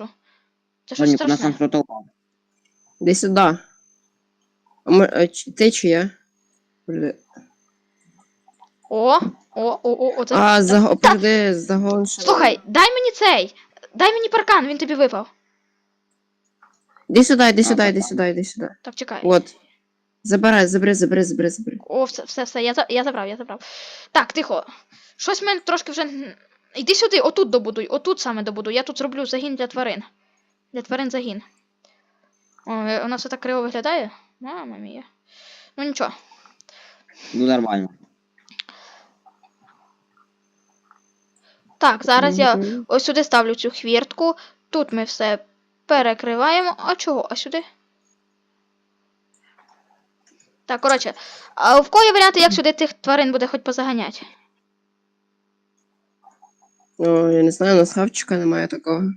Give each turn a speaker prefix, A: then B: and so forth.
A: можу. Це щось
B: Ванік, нас там
A: страшне.
B: хто-то
C: сюди. А ми- а чи- Ти чи я? Бля.
A: О, о, о, о, о, це.
C: А,
A: та-
C: заго... Загон ще.
A: Слухай, дай мені цей. Дай мені паркан, він тобі випав.
C: Іди сюди, іди сюди, іди сюди, іди сюди.
A: Так, чекай.
C: От. Забирай, забери, забери, забери, забери.
A: О, все, все, все, я, за- я забрав, я забрав. Так, тихо. Щось в мене трошки вже. н- Іди сюди, отут добудуй, отут саме добудуй. Я тут зроблю загін для тварин. Для тварин загін. О, е, воно все так криво виглядає. Мама мія. Ну нічого.
B: Ну нормально.
A: Так, зараз я ось сюди ставлю цю хвіртку. Тут ми все перекриваємо. А чого? А сюди? Так, коротше. А в є варіанти, як сюди тих тварин буде хоч позаганяти?
C: О, я не знаю, у нас хавчика немає такого.